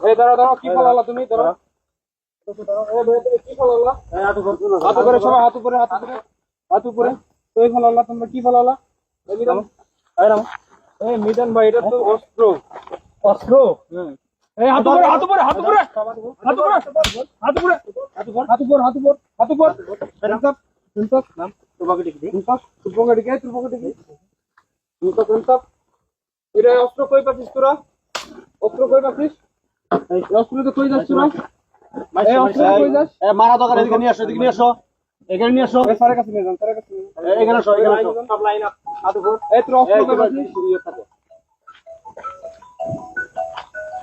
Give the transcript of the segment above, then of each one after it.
এই দাঁড়া দাঁড়া কি ফলালা তুমি? দাঁড়া কি ফলালা? হাত উপরে সবাই হাত উপরে হাত উপরে হাত উপরে। তুমি ফলালা তোমরা কি ফলালা? এই ভাই এটা তো অস্ত্র। অস্ত্র? এই হাত উপরে হাত উপরে হাত উপরে। হাত উপরে হাত উপরে হাত উপরে। হাত উপরে। হাত উপরে হাত উপরে ইনসাফ ইনসাফ নাম তুবাকে কি ইনসাফ তুবাকে কি তুবাকে কি ইনসাফ ইনসাফ এটা অস্ত্র কই পাচ্ছিস তোরা? অস্ত্র কই পাচ্ছিস? এই অস্ত্র তো কই যাচ্ছ তোরা এই অস্ত্র কই যাস মারা দোকান এদিকে নিয়ে আসো এদিকে নিয়ে আসো। এখানে নিয়ে আসো। স্যারের কাছে নিয়ে যান স্যারের কাছে এখানে আসো এখানে আসো। সব লাইন আপ হাত এই তোরা অস্ত্র কই পাচ্ছিস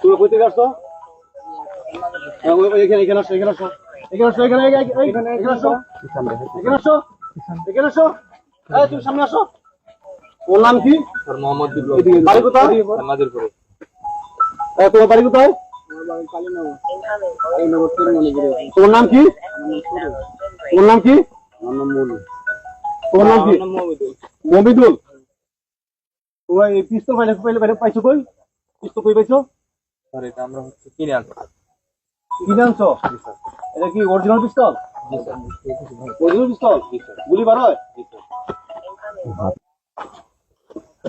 তুমি কই থেকে আসছো? ওই- ওই এখানে এখানে আসো এখানে আসো। এখানে আসো এখানে এখানে এখানে এখানে আসো। এখানে আসো। এখানে আসো এই তুমি সামনে আসো। ওর নাম কি? স্যার মোহাম্মদ বিপ্লব বাড়ি কোথায়? নাজিরপুরে তোমার বাড়ি কোথায়? তোমার নাম কি? তোমার নাম কি? তোমার নাম কি? মমিদুল। তোমার এই পিস্তল পাইলে পাইলে পাইলে পাইছো কই? পিস্তল কই পাইছো? স্যার এটা আমরা হচ্ছে কিনে আনছি। কিনে আনছো এটা কি অরিজিনাল পিস্তল? অরিজিনাল পিস্তল? গুলি বার হয়?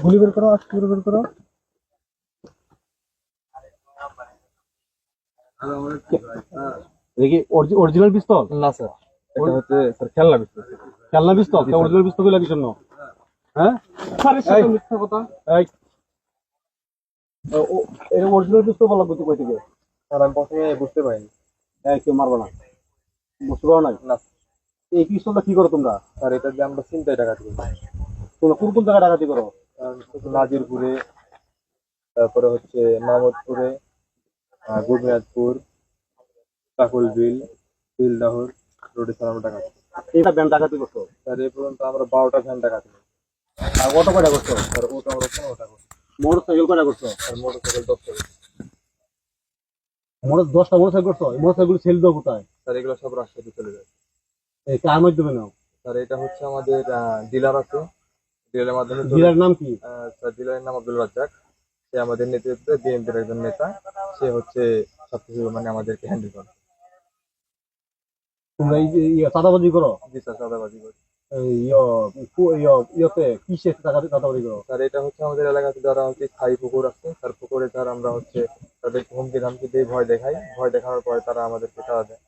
গুলি বের করো আজকে গুলি বের করো। এটা কি অরিজিনাল পিস্তল না স্যার এটা হচ্ছে স্যার খেলনা খেলনা পিস্তল অরিজিনাল পিস্তল কই লাগিস না হ্যাঁ? স্যারের সাথে মিথ্যা কথা? এই। ও অরিজিনাল পিস্তল বলা কই কই থেকে? স্যার আমি প্রথমে বুঝতে পারিনি। এই কেউ মারবা না। বুঝতে পারো না না এই পিস্তলটা কি করো তোমরা? স্যার এটা দিয়ে আমরা চিন্তায় টাকা দিই তোমরা কোন কোন জায়গায় ডাকাতি করো? নাজিরপুরে তারপরে হচ্ছে মাহমুদপুরে গুরমিয়াজপুর কাকুলবিল বিলদাহর রোডে স্যার আমরা টাকা এইটা ব্যান্ড ডাকাতি করছ? স্যার এই পর্যন্ত আমরা বারোটা ভ্যান দিই আর অটো কয়টা করছ? স্যার ওটা আমরা পনেরো টাকা মোটর সাইকেল কয়টা করছ? স্যার মোটর সাইকেল দশ টাকা মোটর দশটা মোটর সাইকেল করছ? মোটর সাইকেল সেল দাও কোথায়? স্যার এগুলো সব রাজশাহী চলে যায়। এই কার মাধ্যমে নাও? স্যার এটা হচ্ছে আমাদের ডিলার আছে। ডিলারের মাধ্যমে ডিলার নাম কি? স্যার ডিলারের নাম আব্দুল রাজ্জাক। সে আমাদের নেতৃত্বে বিএনপির একজন নেতা সে হচ্ছে সবকিছু মানে আমাদেরকে হ্যান্ডেল করে। তোমরা এই যে ইয়ে চাঁদাবাজি করো? জি স্যার চাঁদাবাজি করে। এই ইয়ে, ইয়ে, স্যার এটা হচ্ছে আমাদের এলাকাতে যারা হচ্ছে স্থায়ী পুকুর আছে তার পুকুরে স্যার আমরা হচ্ছে হুমকি ধামকি দিয়ে ভয় দেখাই। ভয় দেখানোর পরে তারা আমাদেরকে দেয়।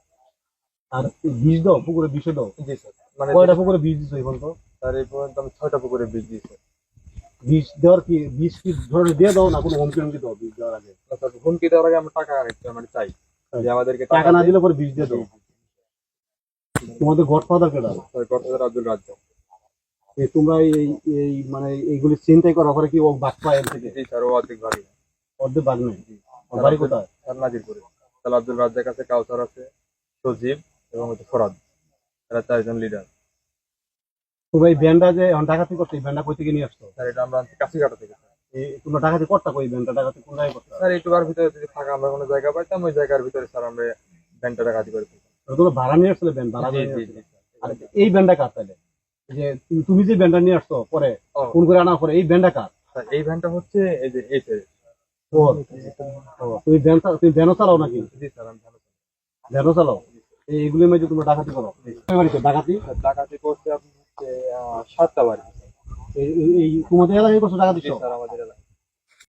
আর বীজ দাও পুকুরে বিষে দাও। জি স্যার মানে কয়টা পুকুরে বীজ দিছো এখন তো স্যার এই পর্যন্ত আমি ছয়টা পুকুরে বীজ দিয়েছি। বীজ দেওয়ার কি বীজ কি ধরনের দিয়ে দাও না কোনো হুমকি হুমকি দাও বীজ দেওয়ার আগে? হুমকি দেওয়ার আগে আমরা টাকা মানে চাই যে আমাদেরকে টাকা না দিলে পরে বীজ দিয়ে দাও। তোমাদের গড ফাদার কেটা স্যার গতকাল আব্দুল রাজ্জাক। তোমরা এই এই মানে এইগুলি চিন্তাই করো পরে কি ও বাদ পায় এর থেকে? জি স্যার ও অর্ধেক ভাবি অর্ধেক বাদ নেই বাড়ি কোথায়? স্যার নাজিরপুরে। আব্দুল রাজ্জাক আছে কাউসার আছে সজীব এবং হচ্ছে ফরাদ। এরা চারজন লিডার এই ব্যান্ডটা যে এখন ডাকাতি করছ এই ব্যান্ডটা কই থেকে নিয়ে আসছো? স্যার এটা আমরা কাশিঘাটা থেকে। এই তোমরা ডাকাতি করতা কই ব্যান্ডটা ডাকাতি কোন জায়গায় করতা? স্যার এইটুকার ভিতরে যদি ফাঁকা আমরা কোনো জায়গা পাইতাম ওই জায়গার ভিতরে স্যার আমরা টাকাতি করে। তোমরা ভাড়া নিয়ে আসলে ব্যান্ড ভাড়া নিয়ে। আর এই ব্যান্ডটা কার তাহলে? যে তুমি- তুমি যে ব্যান্ডটা নিয়ে আসছো পরে। ফোন করে আনা পরে এই ব্যান্ডটা কার? স্যার এই ভ্যানটা হচ্ছে এই যে এই ও, তুমি তুমি ভ্যানও চালাও নাকি? জি স্যার আমি চালাও? এই এগুলির মধ্যে তোমরা ডাকাতি করো। ডাকাতি? ডাকাতি করতে আপনি সাতটা বাড়ি। এই তোমাদের এলাকায় কত টাকা দিচ্ছ স্যার আমাদের এলাকায়।